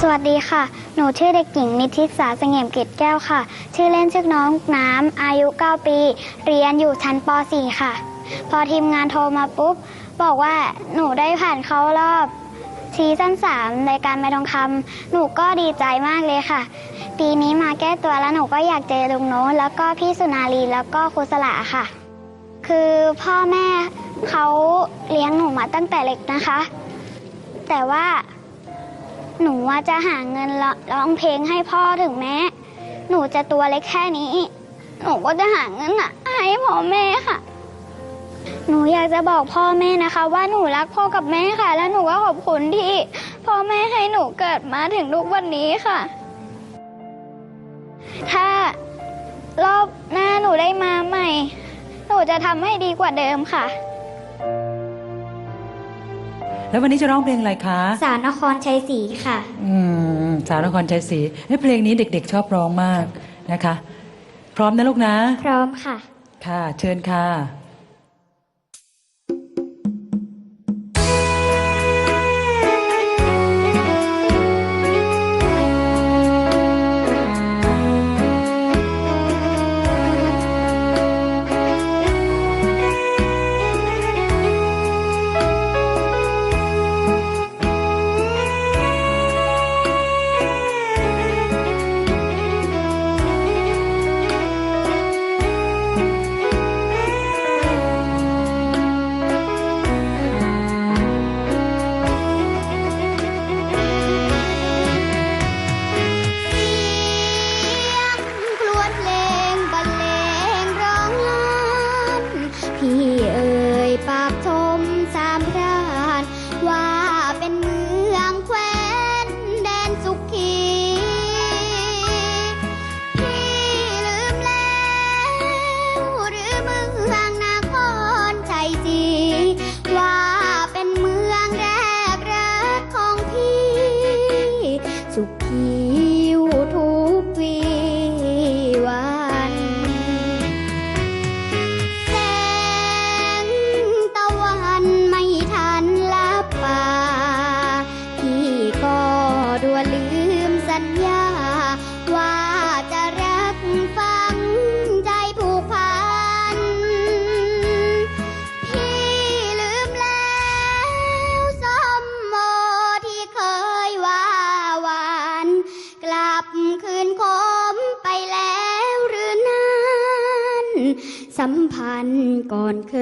สวัสดีค่ะ หนูชื่อเด็กหญิงนิติสาสงี่ยมเกตแก้วค่ะ ชื่อเล่นชื่อน้องน้ำ อายุ 9 ปี เรียนอยู่ชั้นป .4 ค่ะ พอทีมงานโทรมาปุ๊บ บอกว่าหนูได้ผ่านเข้ารอบซีซั่น3ในการไม่ทองคำหนูก็ดีใจมากเลยค่ะ ปีนี้มาแก้ตัวแล้วหนูก็อยากเจอลุงโน้ตแล้วก็พี่สุนารีแล้วก็ครูสละค่ะ คือพ่อแม่เขาเลี้ยงหนูมาตั้งแต่เล็กนะคะ แต่ว่า หนูว่าจะหาเงินร้องเพลงให้พ่อถึงแม้ หนูจะตัวเล็กแค่นี้ หนูก็จะหาเงินอะให้พ่อแม่ค่ะ หนูอยากจะบอกพ่อแม่นะคะ ว่าหนูรักพ่อกับแม่ค่ะ และหนูก็ขอบคุณที่พ่อแม่ให้หนูเกิดมาถึงทุกวันนี้ค่ะ ถ้ารอบหน้าหนูได้มาใหม่ หนูจะทำให้ดีกว่าเดิมค่ะ แล้ววันนี้จะร้องเพลงอะไรคะ สารนครชัยศรีค่ะ อืม สาวนครชัยศรีเอ้ยเพลงนี้เด็กๆ ชอบร้องมากนะคะ พร้อมนะลูกนะ พร้อมค่ะ ค่ะ เชิญค่ะ พี่ สัมพันธ์ก่อนเค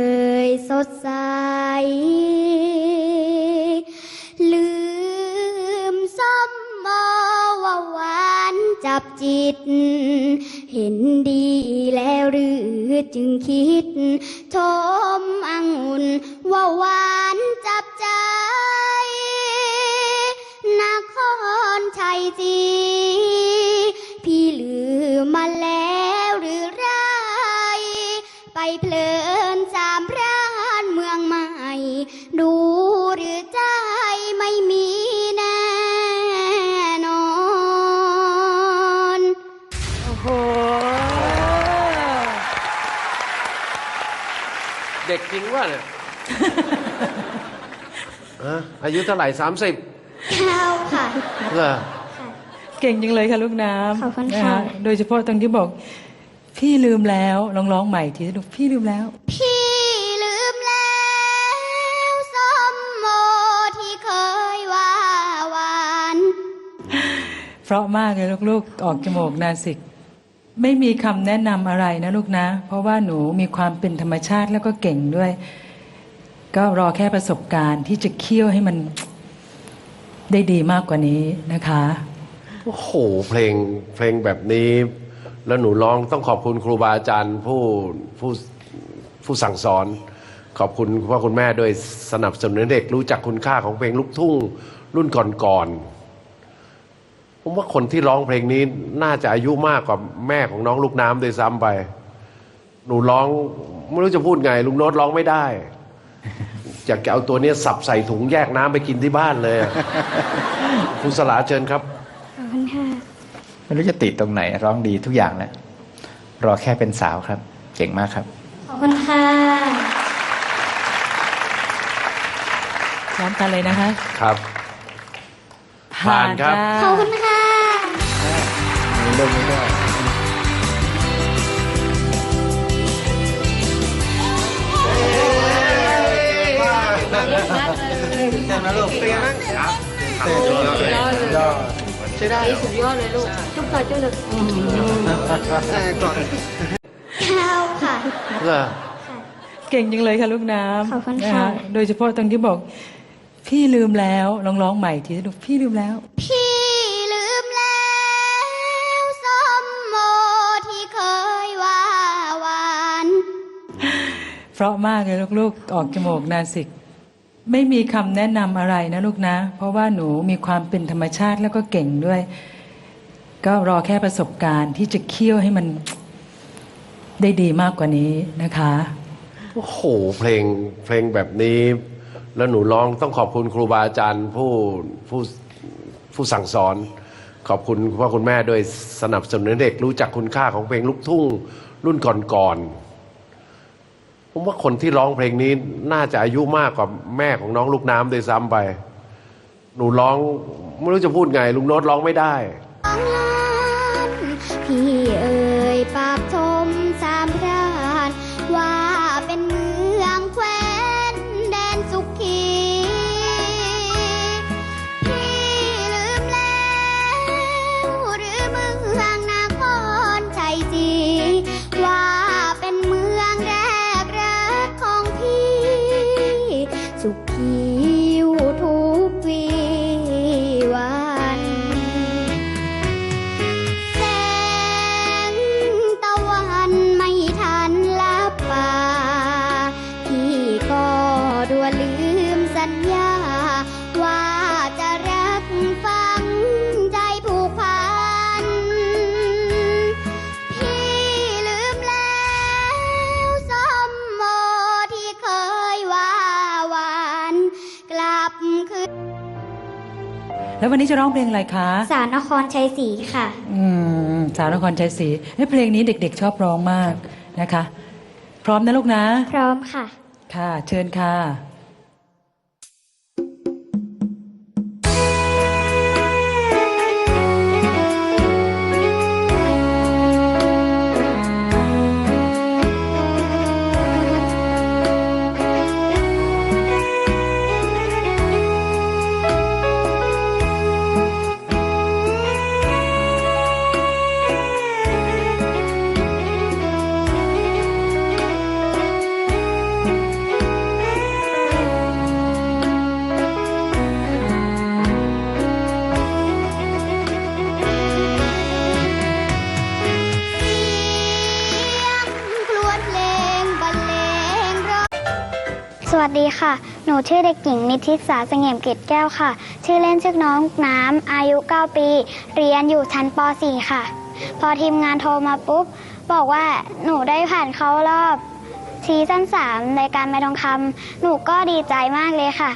ยสดใส ลืมซ้ำมอว่าหวานจับจิต เห็นดีแล้วหรือจึงคิด ชมองุ่นว่าหวานจับใจนครชัยศ ริงว่าเนี่ยฮะอายุเท่าไหร่สามสิบข้าวค่ะ เหรอเก่งจังเลยค่ะลูกน้ำขอบคุณนค่ะโดยเฉพาะตรงที่บอก พี่ลืมแล้วลองร้องใหม่ทีสิลูกพี่ลืมแล้ว พี่ลืมแล้วสมโมที่เคยว่าหวาน เพราะมากเลยลูกๆ ออกจมูกนาสิก ไม่มีคำแนะนำอะไรนะลูกนะ เพราะว่าหนูมีความเป็นธรรมชาติแล้วก็เก่งด้วย ก็รอแค่ประสบการณ์ที่จะเคี่ยวให้มันได้ดีมากกว่านี้นะคะ โอ้โห เพลงเพลงแบบนี้ แล้วหนูร้องต้องขอบคุณครูบาอาจารย์ผู้ผู้ผู้สั่งสอน ขอบคุณพ่อคุณแม่โดยสนับสนุนเด็กรู้จักคุณค่าของเพลงลูกทุ่งรุ่นก่อนๆ ผมว่าคนที่ร้องเพลงนี้น่าจะอายุมากกว่าแม่ของน้องลูกน้ำโดวยซ้ำไป หนูร้องไม่รู้จะพูดไง ลุงโน้ตร้องไม่ได้อยากจะเอาตัวเนี้ยสับใส่ถุงแยกน้ำไปกินที่บ้านเลยอะคุณสลาเชิญครับ ขอบคุณค่ะไม่รู้จะติตรงไหน ร้องดีทุกอย่างแล้วรอแค่เป็นสาวครับ เก่งมากครับ ขอบคุณค่ะพร้อมกันเลยนะคะ ครับหผ่านครับจ้าขอบคุณค่ะ มีเรื่องนี้ด้วยแก้วค่ะเหรอเก่งจังเลยค่ะลูกน้ำขอบคุณนค่ะโดยเฉพาะตรงที่บอก พี่ลืมแล้วลองร้องใหม่ทีสิลูกพี่ลืมแล้ว เพราะมากเลยลูกๆ ออกจมูกนาสิก ไม่มีคำแนะนำอะไรนะลูกนะ เพราะว่าหนูมีความเป็นธรรมชาติแล้วก็เก่งด้วย ก็รอแค่ประสบการณ์ที่จะเคี่ยวให้มันได้ดีมากกว่านี้นะคะ โอ้โห เพลงเพลงแบบนี้ แล้วหนูร้องต้องขอบคุณครูบาอาจารย์ผู้ผู้ผู้สั่งสอน ขอบคุณพ่อคุณแม่โดยสนับสนุนเด็กรู้จักคุณค่าของเพลงลูกทุ่งรุ่นก่อนๆ ผมว่าคนที่ร้องเพลงนี้น่าจะอายุมากกว่าแม่ของน้องลูกน้ำโดยซ้ำไป หนูร้องไม่รู้จะพูดไง ลุงโน้ตร้องไม่ได้ พี่เอ่ ลับคืนแล้ววันนี้จะร้องเพลงอะไรคะ สารนครชัยศรีค่ะ อืม สาวนครชัยศรีเอ้ยเพลงนี้เด็กๆ ชอบร้องมากนะคะ พร้อมนะลูกนะ พร้อมค่ะ ค่ะ เชิญค่ะ วัสดีค่ะ หนูชื่อเด็กหญิงนิติสาเสงี่ยมเกตแก้วค่ะ ชื่อเล่นชื่อน้องน้ำ อายุ 9 ปี เรียนอยู่ชั้นป .4 ค่ะ พอทีมงานโทรมาปุ๊บ บอกว่าหนูได้ผ่านเข้ารอบซีซั่น3ในการไม่ทองคำหนูก็ดีใจมากเลยค่ะ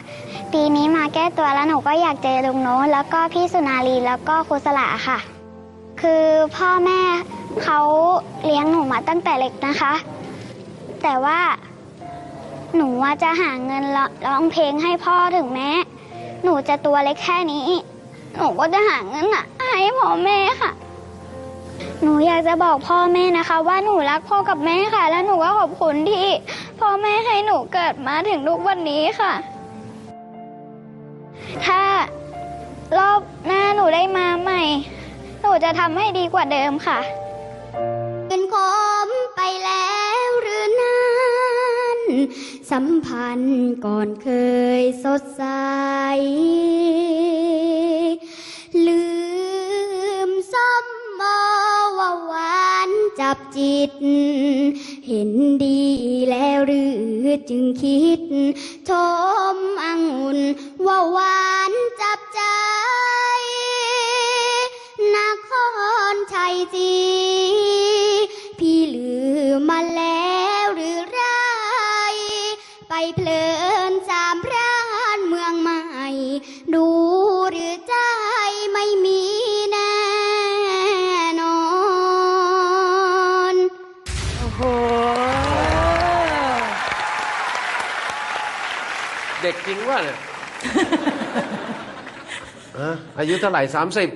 ปีนี้มาแก้ตัวแล้วหนูก็อยากเจอลุงโน้แล้วก็พี่สุนารีแล้วก็ครูสลาค่ะ คือพ่อแม่เขาเลี้ยงหนูมาตั้งแต่เล็กนะคะ แต่ว่า หนูว่าจะหาเงินร้องเพลงให้พ่อถึงแม้ หนูจะตัวเล็กแค่นี้ หนูก็จะหาเงินอะให้พ่อแม่ค่ะ หนูอยากจะบอกพ่อแม่นะคะ ว่าหนูรักพ่อกับแม่ค่ะ และหนูก็ขอบคุณที่ พ่อแม่ให้หนูเกิดมาถึงทุกวันนี้ค่ะ ถ้ารอบหน้าหนูได้มาใหม่ หนูจะทำให้ดีกว่าเดิมค่ะ สัมพันธ์ก่อนเคยสดใส ลืมซ้ำมาว่าหวานจับจิต เห็นดีแล้วหรือจึงคิด ชมองุ่นว่าหวานจับใจ ด็กจริงว่าเนี่ยอะอายุเท่าไหร่สามสิบ